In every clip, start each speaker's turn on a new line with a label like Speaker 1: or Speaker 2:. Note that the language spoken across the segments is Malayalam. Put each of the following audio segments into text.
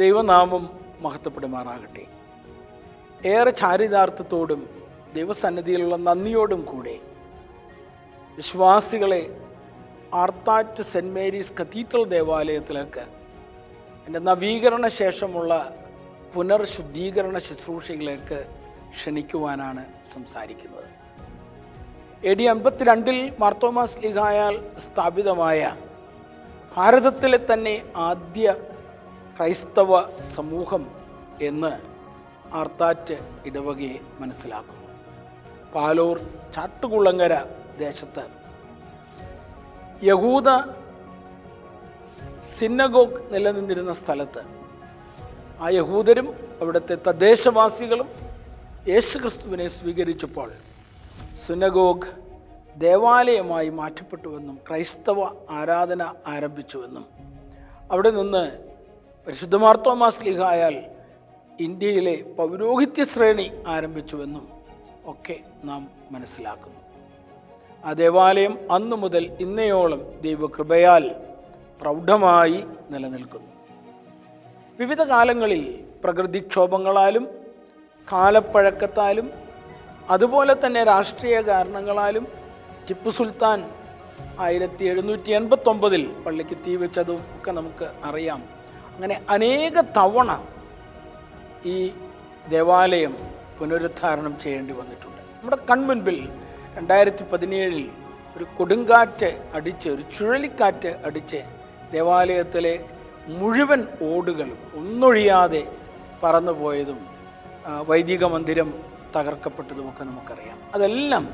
Speaker 1: ദൈവനാമം മഹത്വപ്പെടുമാറാകട്ടെ. ഏറെ ചാരിതാർത്ഥത്തോടും ദൈവസന്നിധിയിലുള്ള നന്ദിയോടും കൂടെ വിശ്വാസികളെ ആർത്താറ്റ് സെന്റ് മേരീസ് കത്തീഡ്രൽ ദേവാലയത്തിലേക്ക് എന്റെ നവീകരണ ശേഷമുള്ള പുനർശുദ്ധീകരണ ശുശ്രൂഷയിലേക്ക് ക്ഷണിക്കുവാനാണ് സംസാരിക്കുന്നത്. എ ഡി അൻപത്തിരണ്ടിൽ മാർത്തോമാസ് ലിഗായാൽ സ്ഥാപിതമായ ഭാരതത്തിലെ തന്നെ ആദ്യ ക്രൈസ്തവ സമൂഹം എന്ന് ആർത്താറ്റ് ഇടവകയെ മനസ്സിലാക്കുന്നു. പാലൂർ ചാട്ടുകുളങ്ങര ദേശത്ത് യഹൂദ സിന്നഗോഗ് നിലനിന്നിരുന്ന സ്ഥലത്ത് ആ യഹൂദരും അവിടുത്തെ തദ്ദേശവാസികളും യേശുക്രിസ്തുവിനെ സ്വീകരിച്ചപ്പോൾ സുനഗോഗ് ദേവാലയമായി മാറ്റപ്പെട്ടുവെന്നും ക്രൈസ്തവ ആരാധന ആരംഭിച്ചുവെന്നും അവിടെ നിന്ന് പരിശുദ്ധമാർത്തോമാസ് ആയാൽ ഇന്ത്യയിലെ പൗരോഹിത്യ ശ്രേണി ആരംഭിച്ചുവെന്നും ഒക്കെ നാം മനസ്സിലാക്കുന്നു. ആ ദേവാലയം അന്നു മുതൽ ഇന്നയോളം ദൈവകൃപയാൽ പ്രൗഢമായി നിലനിൽക്കുന്നു. വിവിധ കാലങ്ങളിൽ പ്രകൃതിക്ഷോഭങ്ങളാലും കാലപ്പഴക്കത്താലും അതുപോലെ തന്നെ രാഷ്ട്രീയ കാരണങ്ങളാലും ടിപ്പു സുൽത്താൻ ആയിരത്തി എഴുന്നൂറ്റി എൺപത്തൊമ്പതിൽ പള്ളിക്ക് തീ വെച്ചതും ഒക്കെ നമുക്ക് അറിയാം. അങ്ങനെ അനേക തവണ ഈ ദേവാലയം പുനരുദ്ധാരണം ചെയ്യേണ്ടി വന്നിട്ടുണ്ട്. നമ്മുടെ കൺമുൻപിൽ രണ്ടായിരത്തി പതിനേഴിൽ ഒരു കൊടുങ്കാറ്റ് അടിച്ച് ഒരു ചുഴലിക്കാറ്റ് അടിച്ച് ദേവാലയത്തിലെ മുഴുവൻ ഓടുകളും ഒന്നൊഴിയാതെ പറന്നുപോയതും വൈദിക മന്ദിരം തകർക്കപ്പെട്ടതുമൊക്കെ നമുക്കറിയാം. അതെല്ലാം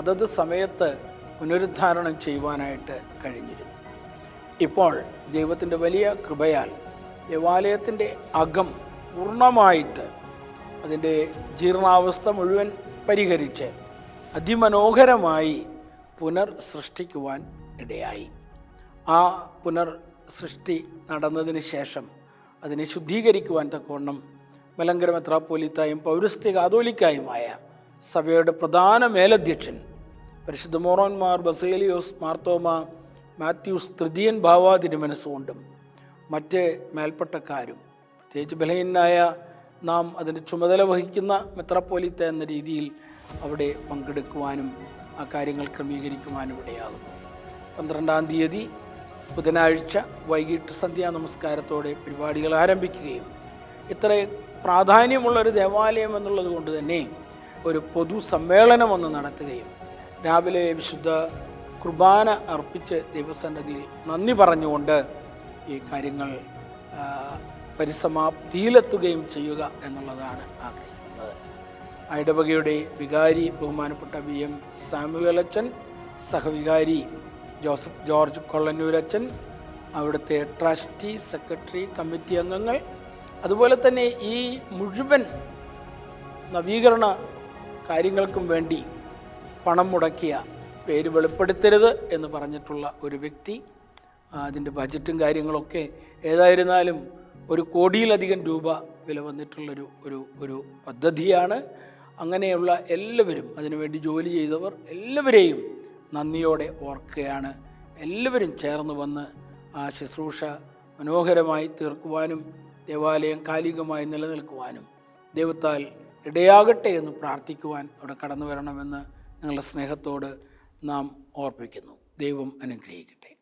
Speaker 1: അതത് സമയത്ത് പുനരുദ്ധാരണം ചെയ്യുവാനായിട്ട് കഴിഞ്ഞിരുന്നു. ഇപ്പോൾ ദൈവത്തിന്റെ വലിയ കൃപയാൽ ദേവാലയത്തിന്റെ അകം പൂർണമായിട്ട് അതിന്റെ ജീർണാവസ്ഥ മുഴുവൻ പരിഹരിച്ച് അതിമനോഹരമായി പുനർ സൃഷ്ടിക്കുവാൻ ഇടയായി. ആ പുനർ സൃഷ്ടി നടന്നതിന് ശേഷം അതിനെ ശുദ്ധീകരിക്കുവാൻ തക്കവണ്ണം മലങ്കര മെത്രാപ്പോലിത്തായും പൗരസ്ത്യ കാതോലിക്കായുമായ സഭയുടെ പ്രധാന മേലധ്യക്ഷൻ പരിശുദ്ധ മോറോന്മാർ ബസേലിയോസ് മാർത്തോമ മാത്യൂസ് തൃതീയൻ ഭാവാ തിരുമനസ്സുകൊണ്ടും മറ്റ് മേൽപ്പെട്ടക്കാരും. പ്രത്യേകിച്ച് ബലഹീനായ നാം അതിന്റെ ചുമതല വഹിക്കുന്ന മെത്രാപ്പോലിത്ത എന്ന രീതിയിൽ അവിടെ പങ്കെടുക്കുവാനും ആ കാര്യങ്ങൾ ക്രമീകരിക്കുവാനും ഇടയാകുന്നു. പന്ത്രണ്ടാം തീയതി ബുധനാഴ്ച വൈകിട്ട് സന്ധ്യാ നമസ്കാരത്തോടെ പരിപാടികൾ ആരംഭിക്കുകയും ഇത്ര പ്രാധാന്യമുള്ളൊരു ദേവാലയം എന്നുള്ളത് കൊണ്ട് തന്നെ ഒരു പൊതു സമ്മേളനം ഒന്ന് നടത്തുകയും രാവിലെ വിശുദ്ധ കുർബാന അർപ്പിച്ച് ദൈവസന്നതിയിൽ നന്ദി പറഞ്ഞുകൊണ്ട് ഈ കാര്യങ്ങൾ പരിസമാപ്തിയിലെത്തുകയും ചെയ്യുക എന്നുള്ളതാണ് ആഗ്രഹിക്കുന്നത്. ഐഡവകയുടെ വികാരി ബഹുമാനപ്പെട്ട വി എം സാമുവൽ അച്ഛൻ സഹവികാരി ജോസഫ് ജോർജ് കൊള്ളന്നൂരച്ചൻ അവിടുത്തെ ട്രസ്റ്റി സെക്രട്ടറി കമ്മിറ്റി അംഗങ്ങൾ അതുപോലെ തന്നെ ഈ മുഴുവൻ നവീകരണ കാര്യങ്ങൾക്കും വേണ്ടി പണം മുടക്കിയ പേര് വെളിപ്പെടുത്തരുത് എന്ന് പറഞ്ഞിട്ടുള്ള ഒരു വ്യക്തി അതിന്റെ ബജറ്റും കാര്യങ്ങളൊക്കെ ഏതായിരുന്നാലും ഒരു കോടിയിലധികം രൂപ വില വന്നിട്ടുള്ളൊരു ഒരു ഒരു പദ്ധതിയാണ്. അങ്ങനെയുള്ള എല്ലാവരും അതിനുവേണ്ടി ജോലി ചെയ്തവർ എല്ലാവരെയും നന്ദിയോടെ ഓർക്കുകയാണ്. എല്ലാവരും ചേർന്ന് വന്ന് ആ ശുശ്രൂഷ മനോഹരമായി തീർക്കുവാനും ദേവാലയം കാലികമായി നിലനിൽക്കുവാനും ദൈവത്താൽ ഇടയാകട്ടെ എന്ന് പ്രാർത്ഥിക്കുവാൻ അവിടെ കടന്നു വരണമെന്ന് നിങ്ങളുടെ സ്നേഹത്തോട് നാം ഓർപ്പിക്കുന്നു. ദൈവം അനുഗ്രഹിക്കട്ടെ.